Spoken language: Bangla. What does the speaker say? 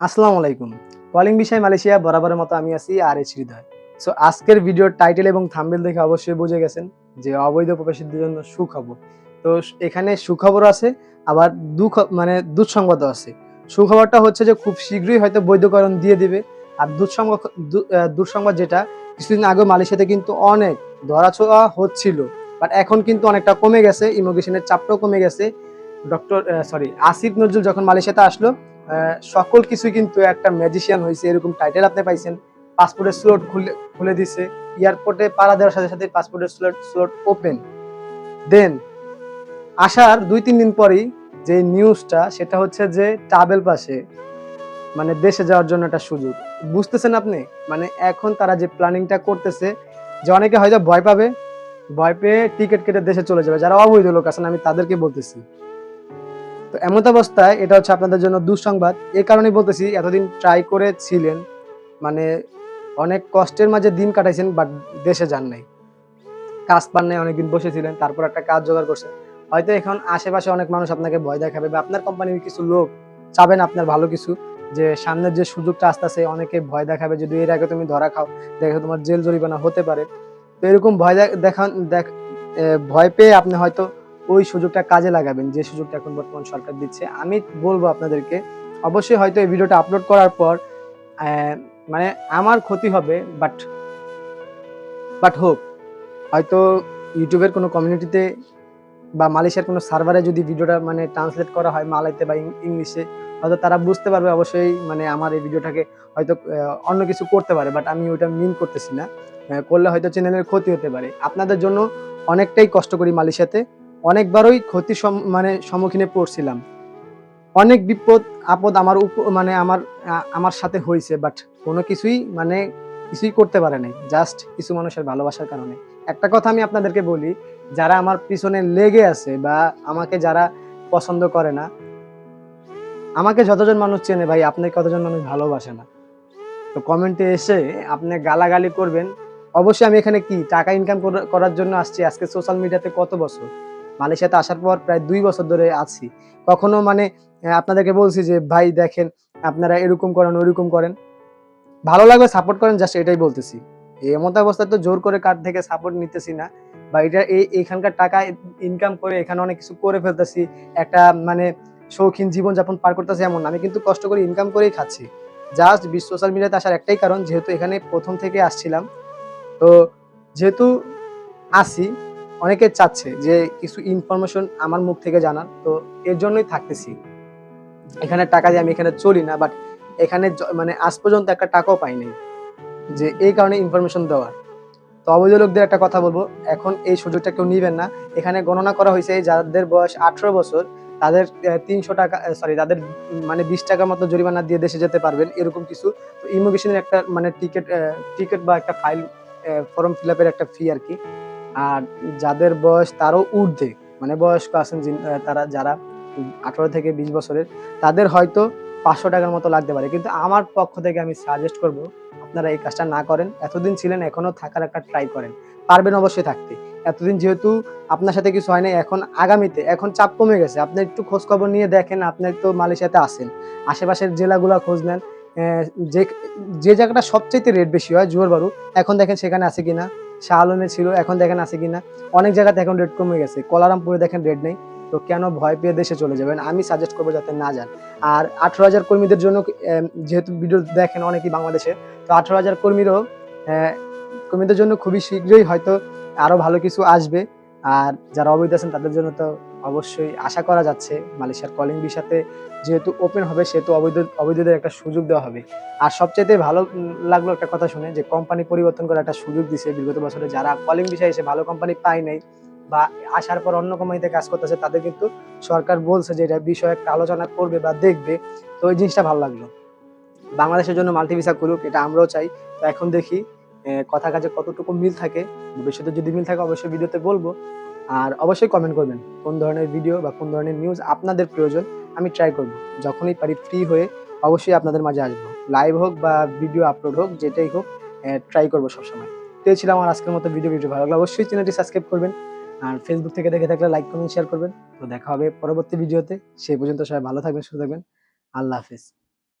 আসসালামু আলাইকুম। কলিং বিষয় মালয়েশিয়া বরাবরের মতো আমি আছি আর এস হৃদয় সো আজকের ভিডিওর টাইটেল এবং থাম্বেল দেখে অবশ্যই বুঝে গেছেন যে অবৈধ প্রবাসীদের জন্য সুখবর। তো, এখানে সুখবর আছে, আবার দুঃখ মানে দুঃসংবাদও আছে। সুখবরটা হচ্ছে যে খুব শীঘ্রই হয়তো বৈধকরণ দিয়ে দিবে। আর দুঃসংবাদ দুঃসংবাদ যেটা, কিছুদিন আগে মালয়েশিয়াতে কিন্তু অনেক ধরাছোঁয়া হচ্ছিল বাট এখন কিন্তু অনেকটা কমে গেছে ইমিগ্রেশনের চাপটাও কমে গেছে। ডক্টর সরি আসিফ নজরুল যখন মালয়েশিয়াতে আসলো সকল কিছু কিন্তু একটা ম্যাজিশিয়ান হয়েছে এরকম টাইটেল আপনি পাইছেন। পাসপোর্টের স্লট খুলে খুলে দিছে। এয়ারপোর্টে পাড়া দেওয়ার সাথে সাথে পাসপোর্টের স্লট স্লট ওপেন দেন আসার দুই তিন দিন পরেই যে নিউজটা সেটা হচ্ছে যে ট্রাভেল পাশে মানে দেশে যাওয়ার জন্য একটা সুযোগ। বুঝতেছেন আপনি? মানে এখন তারা যে প্ল্যানিংটা করতেছে, যে অনেকে হয়তো ভয় পাবে, ভয় পেয়ে টিকিট কেটে দেশে চলে যাবে। যারা অবৈধ লোক আছেন, আমি তাদেরকে বলতেছি। তো এমন অবস্থায় এটা হচ্ছে আপনাদের জন্য দুঃসংবাদ। এই কারণেই বলতেছি, এতদিন ট্রাই করেছিলেন মানে অনেক কষ্টের মাঝে দিন কাটাইছেন বাট দেশে যান নাই। কাজ পান নাই, অনেকদিন বসেছিলেন, তারপর একটা কাজ জোগাড় করছেন। হয়তো এখন আশেপাশে অনেক মানুষ আপনাকে ভয় দেখাবে, বা আপনার কোম্পানির কিছু লোক চাবেন আপনার ভালো কিছু, যে সামনের যে সুযোগটা আসতেছে, অনেকে ভয় দেখাবে, যদি এর আগে তুমি ধরা খাও, দেখো তোমার জেল জরিমানা হতে পারে। তো এরকম ভয় দেখ ভয় পেয়ে আপনি হয়তো ওই সুযোগটা কাজে লাগাবেন, যে সুযোগটা এখন বর্তমান সরকার দিচ্ছে। আমি বলব আপনাদেরকে, অবশ্যই হয়তো এই ভিডিওটা আপলোড করার পর মানে আমার ক্ষতি হবে বাট বাট হোক হয়তো ইউটিউবের কোনো কমিউনিটিতে বা মালয়েশিয়ার কোনো সার্ভারে যদি ভিডিওটা মানে ট্রান্সলেট করা হয় মালাইতে বা ইংলিশে, হয়তো তারা বুঝতে পারবে অবশ্যই মানে আমার এই ভিডিওটাকে হয়তো অন্য কিছু করতে পারে বাট আমি ওইটা মিন করতেছি না। করলে হয়তো চ্যানেলের ক্ষতি হতে পারে। আপনাদের জন্য অনেকটাই কষ্ট করি মালয়েশিয়াতে। অনেকবারই ক্ষতি মানে সম্মুখীনে পড়ছিলাম। অনেক বিপদ, আপদ আমার মানে আমার আমার সাথে হয়েছে বাট কোনো কিছুই মানে কিছুই করতে পারে নাই। জাস্ট কিছু মানুষের ভালোবাসার কারণে। একটা কথা আমি আপনাদেরকে বলি, যারা আমার পিছনে লেগে আছে বা আমাকে যারা পছন্দ করে না, আমাকে যতজন মানুষ চেনে, ভাই আপনাকে কতজন মানুষ ভালোবাসে না? তো কমেন্টে এসে আপনি গালাগালি করবেন। অবশ্যই আমি এখানে কি টাকা ইনকাম করার জন্য আসছি? আজকে সোশ্যাল মিডিয়াতে কত বছর? মালয়েশিয়াতে আসার পর প্রায় দুই বছর ধরে আছি। কখনো মানে আপনাদেরকে বলছি যে, ভাই, দেখেন, আপনারা এরকম করেন, ওইরকম করেন। ভালো লাগবে সাপোর্ট করেন জাস্ট এটাই বলতেছি। এমত অবস্থায় তো জোর করে কার থেকে সাপোর্ট নিতেছি না বা এটা এখানকার টাকা ইনকাম করে এখানে অনেক কিছু করে ফেলতেছি, একটা মানে শৌখিন জীবনযাপন পার করতেছি এমন আমি কিন্তু কষ্ট করে ইনকাম করেই খাচ্ছি। জাস্ট বিশ্ব সোশ্যাল মিডিয়াতে আসার একটাই কারণ, যেহেতু এখানে প্রথম থেকে আসছিলাম, তো যেহেতু আসি অনেকে চাচ্ছে যে কিছু ইনফরমেশন আমার মুখ থেকে জানার, তো এর জন্যই থাকতেছি। এখানে টাকা দিয়ে আমি এখানে চলি না বাট এখানে মানে আজ পর্যন্ত একটা টাকাও পাইনি যে এই কারণে ইনফরমেশন দেওয়ার। তো অবৈধ লোকদের একটা কথা বলব, এখন এই সুযোগটা কেউ নিবেন না। এখানে গণনা করা হয়েছে যাদের বয়স আঠারো বছর, তাদের তিনশো টাকা সরি তাদের মানে বিশ টাকা মতো জরিমানা দিয়ে দেশে যেতে পারবেন, এরকম কিছু। তো ইমিগ্রেশনের একটা মানে টিকিট টিকিট বা একটা ফাইল ফর্ম ফিল আপের একটা ফি আর কি। আর যাদের বয়স তারও ঊর্ধ্বে মানে বয়স্ক আছেন তারা যারা আঠারো থেকে বিশ বছরের, তাদের হয়তো পাঁচশো টাকার মতো লাগতে পারে। কিন্তু আমার পক্ষ থেকে আমি সাজেস্ট করব, আপনারা এই কাজটা না করেন। এতদিন ছিলেন, এখনও থাকার একটা ট্রাই করেন। পারবেন অবশ্যই থাকতে। এতদিন যেহেতু আপনার সাথে কিছু হয় না এখন আগামীতে, এখন চাপ কমে গেছে। আপনি একটু খোঁজ খবর নিয়ে দেখেন, আপনি তো মালয়েশিয়াতে আসেন আশেপাশের জেলাগুলো খোঁজ নেন। যে যে জায়গাটা সবচেয়ে রেট বেশি হয় জোরবারু এখন দেখেন সেখানে আছে কিনা। শাহ আলমে ছিল, এখন দেখেন আছে কিনা। অনেক জায়গাতে এখন রেট কমে গেছে। কলারামপুরে দেখেন রেট নেই। তো কেন ভয় পেয়ে দেশে চলে যাবেন? আমি সাজেস্ট করব যাতে না যান। আর আঠেরো হাজার কর্মীদের জন্য যেহেতু ভিডিও দেখেন অনেকেই বাংলাদেশে, তো আঠেরো হাজার কর্মীরও কর্মীদের জন্য খুবই শীঘ্রই হয়তো আরও ভালো কিছু আসবে। আর যারা অবৈধ আছেন, তাদের জন্য তো অবশ্যই আশা করা যাচ্ছে মালয়েশিয়ার কলিং বিষাতে যেহেতু ওপেন হবে, সেহেতু অবৈধ, অবৈধদের একটা সুযোগ দেওয়া হবে। আর সবচেয়ে ভালো লাগল একটা কথা শুনে যে কোম্পানি পরিবর্তন করার একটা সুযোগ দিছে বিগত বছরে যারা কলিং বিষয়ে এসে ভালো কোম্পানি পায় নাই বা আসার পর অন্য কোম্পানিতে কাজ করতেছে, তাদের কিন্তু সরকার বলছে যে এটা বিষয়ে একটা আলোচনা করবে বা দেখবে। তো ওই জিনিসটা ভালো লাগল। বাংলাদেশের জন্য মাল্টি ভিসা করুক, এটা আমরাও চাই। তো এখন দেখি কথা কাজে কতটুকু মিল থাকে। ভবিষ্যতে যদি মিল থাকে, অবশ্যই ভিডিওতে বলব। আর অবশ্যই কমেন্ট করবেন কোন ধরনের ভিডিও বা কোন ধরনের নিউজ আপনাদের প্রয়োজন, আমি ট্রাই করব। যখনই পারি ফ্রি হয়ে অবশ্যই আপনাদের মাঝে আসব। লাইভ হোক বা ভিডিও আপলোড হোক, যেটাই হোক ট্রাই করব সবসময়। তো ছিল আমার আজকের মতো ভিডিও ভিডিও ভালো লাগলে অবশ্যই চ্যানেলটি সাবস্ক্রাইব করবেন। আর ফেসবুক থেকে দেখে থাকলে লাইক কমেন্ট শেয়ার করবেন। তো দেখা হবে পরবর্তী ভিডিওতে সেই পর্যন্ত সবাই ভালো থাকবেন, সুস্থ থাকবেন। আল্লাহ হাফিজ।